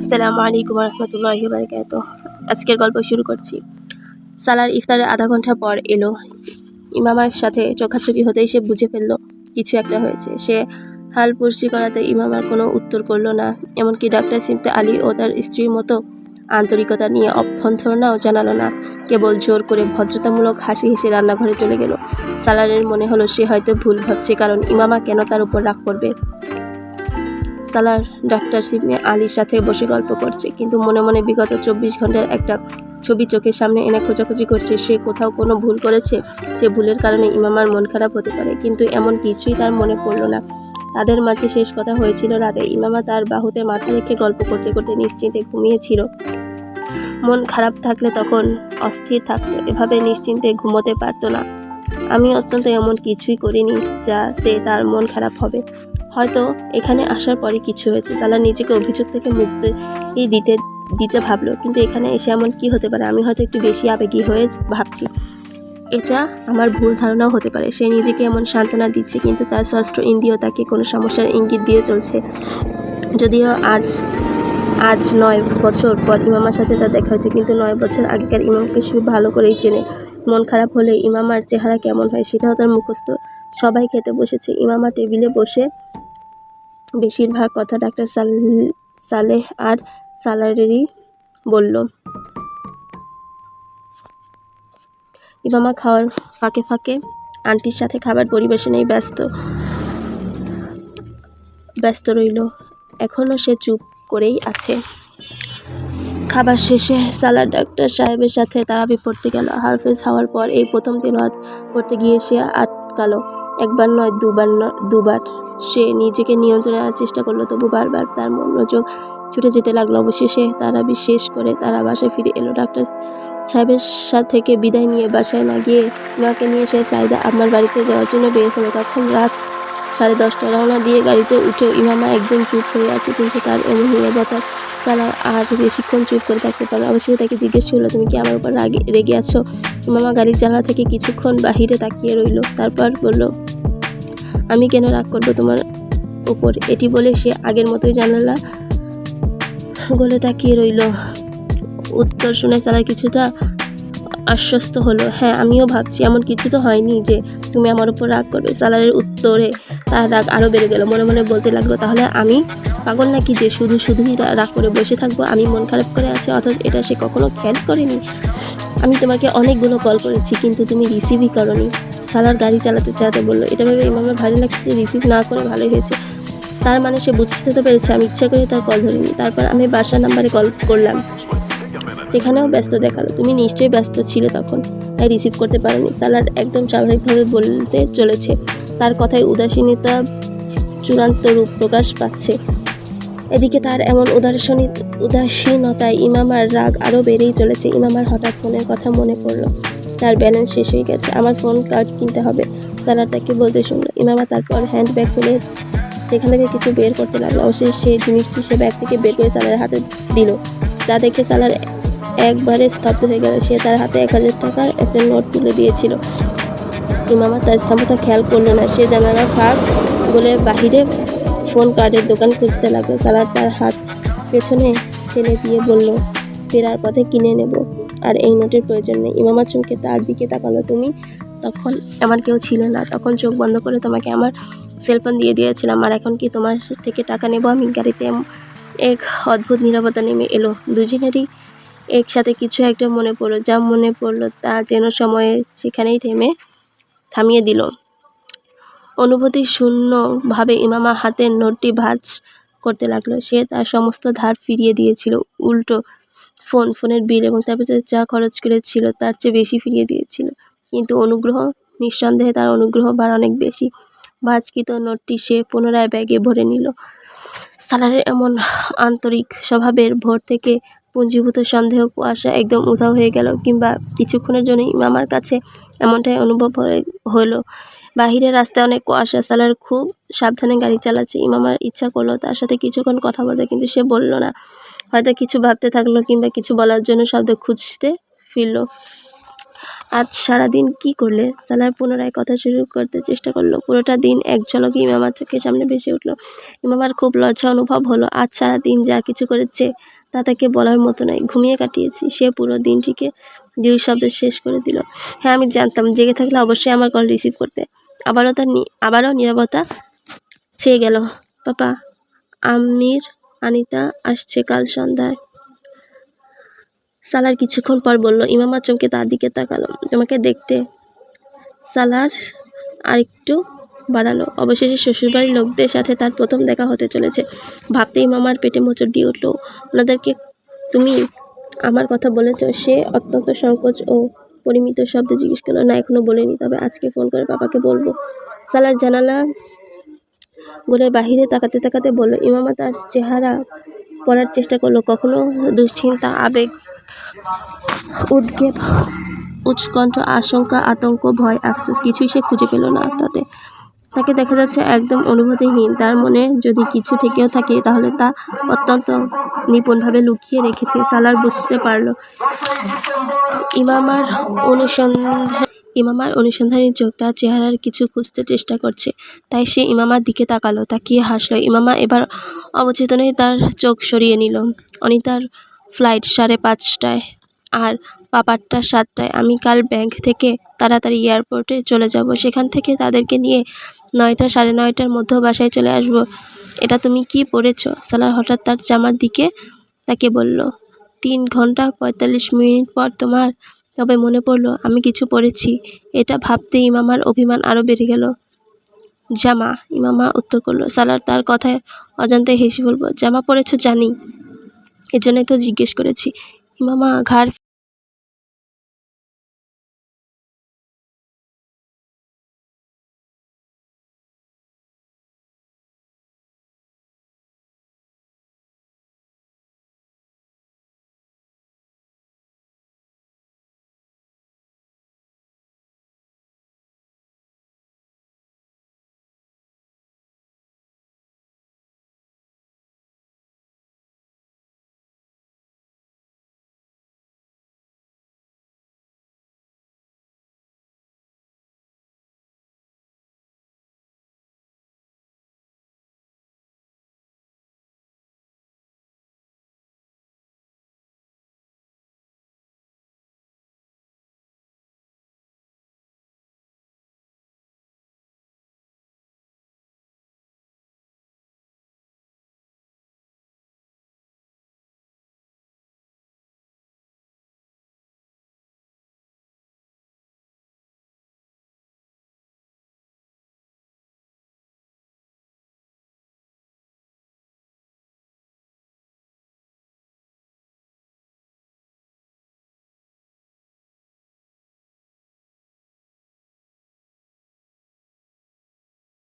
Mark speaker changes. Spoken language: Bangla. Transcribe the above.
Speaker 1: আসসালামু আলাইকুম রহমতুল্লাহি বারকাত আজকের গল্প শুরু করছি। সালার ইফতারের আধা ঘণ্টা পর এলো। ইমামার সাথে চোখাচোখি হতেই সে বুঝে ফেলল, কিছু একটা হয়েছে। সে হাল পুরসি করাতে ইমামার কোনো উত্তর করল না। এমনকি ডাক্তার সিমতে আলী ও তার স্ত্রীর মতো আন্তরিকতা নিয়ে অভ্যন্তরণাও জানালো না। কেবল জোর করে ভদ্রতামূলক হাসি হেসে রান্নাঘরে চলে গেল। সালারের মনে হলো সে হয়তো ভুল ভাবছে, কারণ ইমামা কেন তার উপর রাগ করবে? সালার ডাক্তার সিবনে আলীর সাথে বসে গল্প করছে, কিন্তু মনে মনে বিগত চব্বিশ ঘণ্টার একটা ছবি চোখের সামনে এনে খোঁজাখুঁজি করছে। সে কোথাও কোনো ভুল করেছে? সে ভুলের কারণে ইমামার মন খারাপ হতে পারে, কিন্তু এমন কিছুই তার মনে পড়ল না। তাদের মাঝে শেষ কথা হয়েছিল রাতে। ইমামা তার বাহুতে মাথা রেখে গল্প করতে করতে নিশ্চিন্তে ঘুমিয়েছিল। মন খারাপ থাকলে তখন অস্থির থাকতো, এভাবে নিশ্চিন্তে ঘুমোতে পারতো না। আমি অত্যন্ত এমন কিছুই করিনি যাতে তার মন খারাপ হবে। হয়তো এখানে আসার পরে কিছু হয়েছে। সালা নিজেকে অভিযোগ থেকে মুক্তি দিতে দিতে ভাবলো, কিন্তু এখানে এসে এমন কি হতে পারে? আমি হয়তো একটু বেশি আবেগী হয়ে ভাবছি। এটা আমার ভুল ধারণাও হতে পারে। সে নিজেকে এমন সান্ত্বনা দিচ্ছে, কিন্তু তার ষষ্ঠ ইন্দ্রিয় তাকে কোনো সমস্যার ইঙ্গিত দিয়ে চলছে। যদিও আজ আজ নয় বছর পর ইমামার সাথে তার দেখা হয়েছে, কিন্তু নয় বছর আগেকার ইমামকে সে ভালো করেই চেনে। মন খারাপ হলে ইমামার চেহারা কেমন হয় সেটাও তার মুখস্থ। সবাই খেতে বসেছে। ইমামা টেবিলে বসে বেশিরভাগ কথা ডাক্তার সাল, সালেহ আর সালারেরই বলল। ইমামা খাওয়ার ফাঁকে ফাঁকে আন্টির সাথে খাবার পরিবেশনেই ব্যস্ত ব্যস্ত রইল। এখনও সে চুপ করেই আছে। খাবার শেষে সালার ডাক্তার সাহেবের সাথে তারাবি পড়তে গেল। হাফেজ হওয়ার পর এই প্রথম তেলাওয়াত করতে গিয়ে সে আটকালো। একবার নয়, দুবার নয়, দুবার। সে নিজেকে নিয়ন্ত্রণে আনার চেষ্টা করল, তবু বারবার তার মনোযোগ ছুটে যেতে লাগল। অবশেষে তারাবি শেষ করে তারা বাসায় ফিরে এলো। ডাক্তার সাহেবের সাথে থেকে বিদায় নিয়ে বাসায় না গিয়ে মাকে নিয়ে সে সাইদা আমার বাড়িতে যাওয়ার জন্য বের হলো। তখন রাত সাড়ে দশটা রওনা দিয়ে গাড়িতে উঠে ইমামা একদম চুপ হয়ে আছে, কিন্তু তার এমন নিরবতা তারা আর বেশিক্ষণ চুপ করে থাকতে পারল অবশ্যই তাকে জিজ্ঞেস করল, তুমি কি আমার উপর রাগে, রেগে আছো? মামা গাড়ির জানলা থেকে কিছুক্ষণ বাহিরে তাকিয়ে রইল। তারপর বলল আমি কেন রাগ করব তোমার উপর? এটি বলে সে আগের মতোই জানালা গলে তাকিয়ে রইল। উত্তর শুনে তারা কিছুটা আশ্বস্ত হলো। হ্যাঁ আমিও ভাবছি, এমন কিছু তো হয়নি যে তুমি আমার উপর রাগ করবে। সালারের উত্তরে তার রাগ আরও বেড়ে গেল। মনে মনে বলতে লাগল, তাহলে আমি পাগল নাকি যে শুধু শুধুই রাগ করে বসে থাকব? আমি মন খারাপ করে আছি, অথচ এটা সে কখনো খেয়াল করেনি। আমি তোমাকে অনেকগুলো কল করেছি, কিন্তু তুমি রিসিভই করনি। সালার গাড়ি চালাতে চালাতে বলল, এটা ভেবে ইমামের ভালো লাগছে যে রিসিভ না করে ভালো হয়েছে। তার মানে সে বুঝতে তো পেরেছে, আমি ইচ্ছা করে তার কল ধরিনি। তারপর আমি বাসার নাম্বারে কল করলাম সেখানেও ব্যস্ত দেখাল। তুমি নিশ্চয়ই ব্যস্ত ছিলে তখন, তাই রিসিভ করতে পারোনি। সালার একদম স্বাভাবিকভাবে বলতে চলেছে, তার কথায় উদাসীনতা চূড়ান্ত রূপ প্রকাশ পাচ্ছে। এদিকে তার এমন উদাসনী উদাসীনতায় ইমামার রাগ আরও বেড়েই চলেছে। ইমামার হঠাৎ ফোনের কথা মনে পড়ল। তার ব্যালেন্স শেষ হয়ে গেছে। আমার ফোন কার্ড কিনতে হবে। সালার বলতে শুনলো? ইমামা তারপর হ্যান্ড ব্যাগ খুলে সেখান থেকে কিছু বের করতে লাগল। অবশেষে সেই জিনিসটি সে ব্যাগ থেকে বের করে সালার হাতে দিল। তা দেখে সালার একবারে স্তব্ধ হয়ে গেল। সে তার হাতে এক হাজার টাকার একটা নোট তুলে দিয়েছিল। ইমামা তার স্তম্ভতা খেয়াল করল না। সে জানালার ফাঁক বলে বাহিরে ফোন কার্ডের দোকান খুঁজতে লাগল। সালার তার হাত পেছনে ফেলে দিয়ে বলল, ফেরার পথে কিনে নেব। আর এই নোটের প্রয়োজন নেই। ইমামা চমকে তার দিকে তাকালো, তুমি তখন আমার কেউ ছিল না। তখন চোখ বন্ধ করে তোমাকে আমার সেলফোন দিয়ে দিয়েছিলাম। আর এখন কি তোমার থেকে টাকা নেব? আমি গাড়িতে এক অদ্ভুত নীরবতা নেমে এলো। দুজনেরই একসাথে কিছু একটা মনে পড়ল। যা মনে পড়ল তা যেন সময়ে সেখানেই থেমে থামিয়ে দিল। অনুভূতি শূন্যভাবে ইমামা হাতের নোটটি ভাঁজ করতে লাগল। সে তার সমস্ত ধার ফিরিয়ে দিয়েছিল। উল্টো ফোন, ফোনের বিল এবং তার পেছনে যা খরচ করেছিল তার চেয়ে বেশি ফিরিয়ে দিয়েছিল। কিন্তু অনুগ্রহ, নিঃসন্দেহে তার অনুগ্রহ বার অনেক বেশি। ভাঁজকৃত নোটটি সে পুনরায় ব্যাগে ভরে নিল। সালারের এমন আন্তরিক স্বভাবের ভোর থেকে পুঞ্জীভূত সন্দেহ, কুয়াশা একদম উধাও হয়ে গেল কিংবা কিছুক্ষণের জন্য ইমামার কাছে এমনটাই অনুভব হলো। বাহিরের রাস্তায় অনেক কুয়াশা, সালার খুব সাবধানে গাড়ি চালাচ্ছে। ইমামার ইচ্ছা করল তার সাথে কিছুক্ষণ কথা বলতে, কিন্তু সে বলল না। হয়তো কিছু ভাবতে থাকল কিংবা কিছু বলার জন্য শব্দ খুঁজতে ফিরল। আজ সারাদিন কি করলে? সালার পুনরায় কথা শুরু করতে চেষ্টা করল। পুরোটা দিন এক ঝলকে ইমামার চোখের সামনে ভেসে উঠল। ইমামার খুব লজ্জা অনুভব হলো। আজ সারা দিন যা কিছু করেছে, তা তাকে বলার মতো নয় ঘুমিয়ে কাটিয়েছি। সে পুরো দিনটিকে দুই শব্দ শেষ করে দিল। হ্যাঁ আমি জানতাম। জেগে থাকলে অবশ্যই আমার কল রিসিভ করতে। আবারও তার আবারও নীরবতা ছেয়ে গেল। পাপা, আমির আনিতা, আসছে কাল সন্ধ্যায়। সালার কিছুক্ষণ পর বলল, ইমামা চমকে তার দিকে তাকালো, তোমাকে দেখতে। সালার আরেকটু বাড়ালো। অবশেষে শ্বশুরবাড়ির লোকদের সাথে তার প্রথম দেখা হতে চলেছে। ভাবতে ইমামার পেটে মোচড় দিয়ে উঠল, ওনাদেরকে তুমি আমার কথা বলেছ, সে অত্যন্ত সংকোচ ও পরিমিত শব্দে জিজ্ঞেস করল। না, এখনও বলিনি, তবে আজকে ফোন করে পাপাকে বলব। সালার জানালা বলে বাহিরে তাকাতে তাকাতে বলল, ইমামা তার চেহারা পড়ার চেষ্টা করল। কখনো দুশ্চিন্তা, আবেগ উদ্বেগ উৎকণ্ঠ, আশঙ্কা, আতঙ্ক, ভয়, আফসোস, কিছুই সে খুঁজে পেল না তাতে। তাকে দেখা যাচ্ছে একদম অনুভূতিহীন। তার মনে যদি কিছু থেকেও থাকে, তাহলে তা অত্যন্ত নিপুণভাবে লুকিয়ে রেখেছে। সালার বুঝতে পারল। ইমামার অনুসন্ধান ইমামার অনুসন্ধানী চোখ তার চেহারার কিছু খুঁজতে চেষ্টা করছে। তাই সে ইমামার দিকে তাকালো, তাকিয়ে হাসলো। ইমামা এবার অবচেতনে তার চোখ সরিয়ে নিল। অনিতার ফ্লাইট সাড়ে পাঁচটায় আর পাপারটা সাতটায়। আমি কাল ব্যাংক থেকে তাড়াতাড়ি এয়ারপোর্টে চলে যাব। সেখান থেকে তাদেরকে নিয়ে নয়টা সাড়ে নয়টার মধ্যে বাসায় চলে আসব। এটা তুমি কি পড়েছ? সালার হঠাৎ তার জামার দিকে তাকে বলল, তিন ঘণ্টা পঁয়তাল্লিশ মিনিট পর তোমার তবে মনে পড়ল, আমি কিছু পড়েছি। এটা ভাবতে ইমামার অভিমান আরও বেড়ে গেল। জামা, ইমামা উত্তর করল, সালার তার কথায় অজান্তে হেসে বলব, জামা পরেছ জানি। এজন্যই তো জিজ্ঞেস করেছি ইমামা ঘাড়